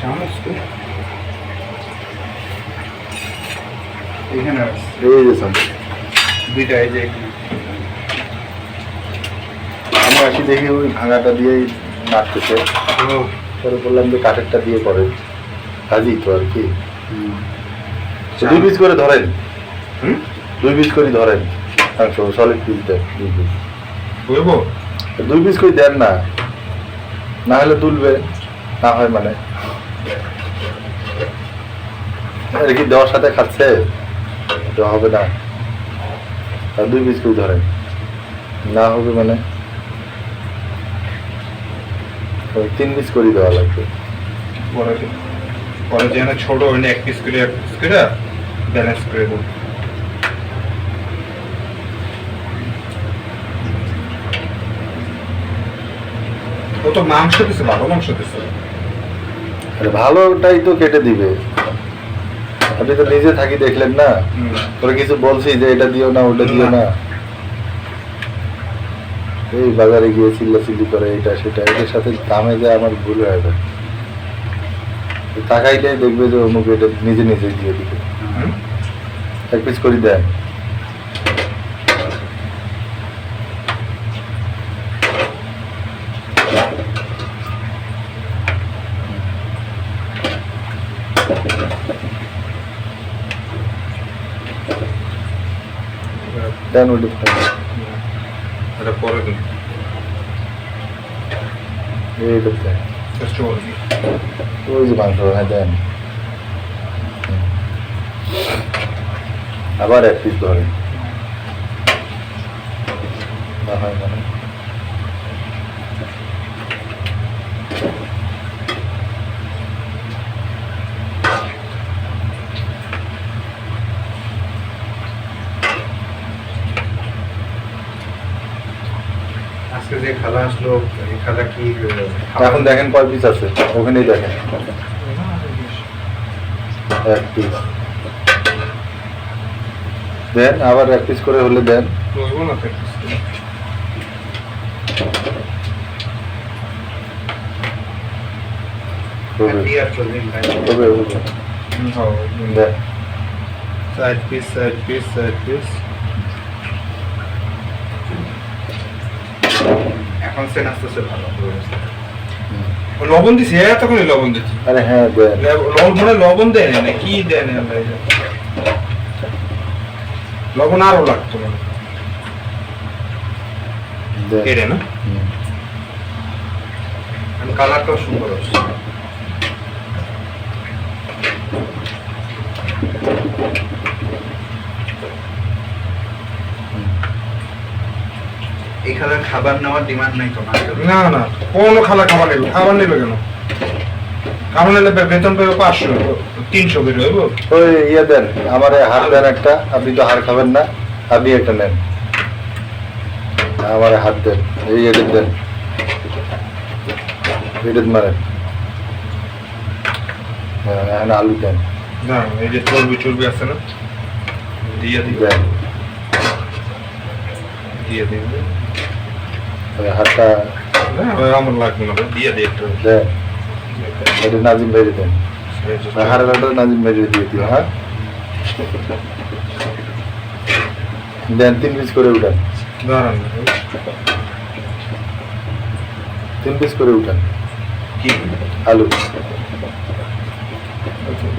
চামচ তো এখানে। এই যে। দুইটা এই যে এখানে। আমি আসি দেখি ওই ভাঙাটা দিয়েই নাচতেছে। পরে বললাম যে কাঠেরটা দিয়ে করে কাজই তো আর কি। দুই পিস করে ধরেন? দুই পিস করে ধরেন। মাংস সলিড পিস দেন দুই পিস। দুই পিস করে দেন না। না হলে তুলবে না হয় মানে। এটা কি দেওয়ার সাথে খাচ্ছে? এটা হবে না। আর দুই পিস করে ধরেন না হবে মানে? তিন পিস করে দেওয়া লাগবে। ছোট হইলে এক পিস করে, এক পিস করে ব্যালেন্স করে দেবো। ও তো মাংস দিছে, ভালো মাংস দিছে। ভালোটাই তো কেটে দিবে। আপনি তো নিজে থাকি দেখলেন না। তোরা কিছু বলছি যে এটা দিও না ওটা দিও না। এই বাজারে গিয়ে চিল্লাচিল্লি করে এটা সেটা এদের সাথে দামে যে আমার ভুল হয়ে যায় তাকাইলে দেখবে যে অমুক এটা নিজে নিজে দিয়ে দিবে। এক পিস করে দেন। দেন ওটা এটা পরে দিন। দেন চর্বি ওই যে মাংস হ্যাঁ দেন। আবার এক পিস ধরেন। না হয় মানে আজকে যে খালা আসলো এই খালা কি এখন দেখেন কয় পিস আছে ওখানেই দেখেন। এক পিস দেন আবার এক পিস করে হলে দেন। হবে। হবে দেন। Side piece side piece side piece এখন সেন আসতেছে ভালো লবণ দিছি এতক্ষণই লবণ দিচ্ছি আরে হ্যাঁ লবণ মানে লবণ দেয় না কি দেয় না লবণ আরও লাগতো না। কালারটাও সুন্দর আছে এই খাবার নেওয়ার ডিমান্ড নাই তো না না কোনো খালা খাবার নেবে খাবার নেবে কেন? খাবার নিলে বেতন পেবে পাঁচশো তিনশো বের হইব। ওই ইয়ে দেন আমার হার দেন একটা আপনি তো হার খাবেন না আপনি একটা নেন। আমার হাত দেন এই এটা দেন। এটা মারেন। হ্যাঁ আলু দেন। না এই যে চর্বি চর্বি আছে না? দিয়ে দিবে দেন। দিয়ে দিবে ওই হাতটা ওই আমার লাগবে না দিয়ে একটু। এটা নাজিম ভাইরে দেন হারের নাজিম ভাইরে দিয়ে দিও হ্যাঁ? দেন তিন পিস করে উঠান। তিন পিস করে উঠান। কি? আলু। আঙ্কেল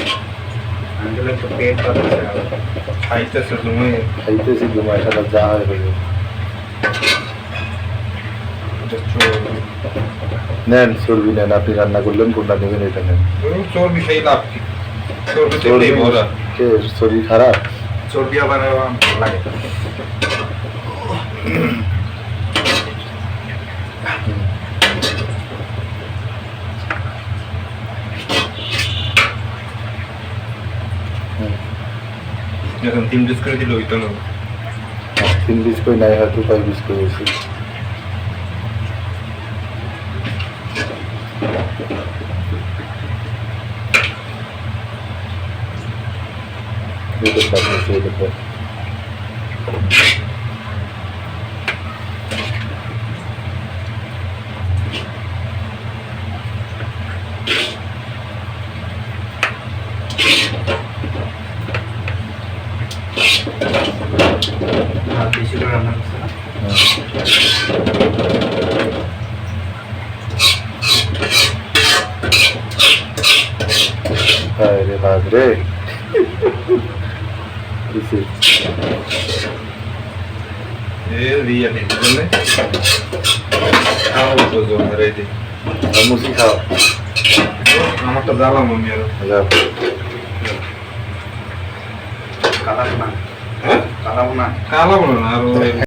একটু পেট পাচ্ছে খাইতেছে তুমি খাইতেছি ঘুমায় সারা যা হয় হয়ে যাবে। এটা চর্বি নেন চর্বি নেন আপনি রান্না করলেন কোনটা নেবেন এটা নেন ওই চর্বি সেই লাভ কি চর্বি চর্বি তেমনি ভরা কে শরীর খারাপ চর্বি আবার ভালো লাগে এখন তিন পিস করে দিলে হইতো না তিন পিস করে নাই, হয়তো ফাইভ পিস করে Thank দুটো নেই বুঝলে খাওয়া তো জোর রেডি আর মুসি খাও আমারটা জ্বালাম আমি আরও যাও কালাবো না হ্যাঁ কালাবো না কালাম না আরও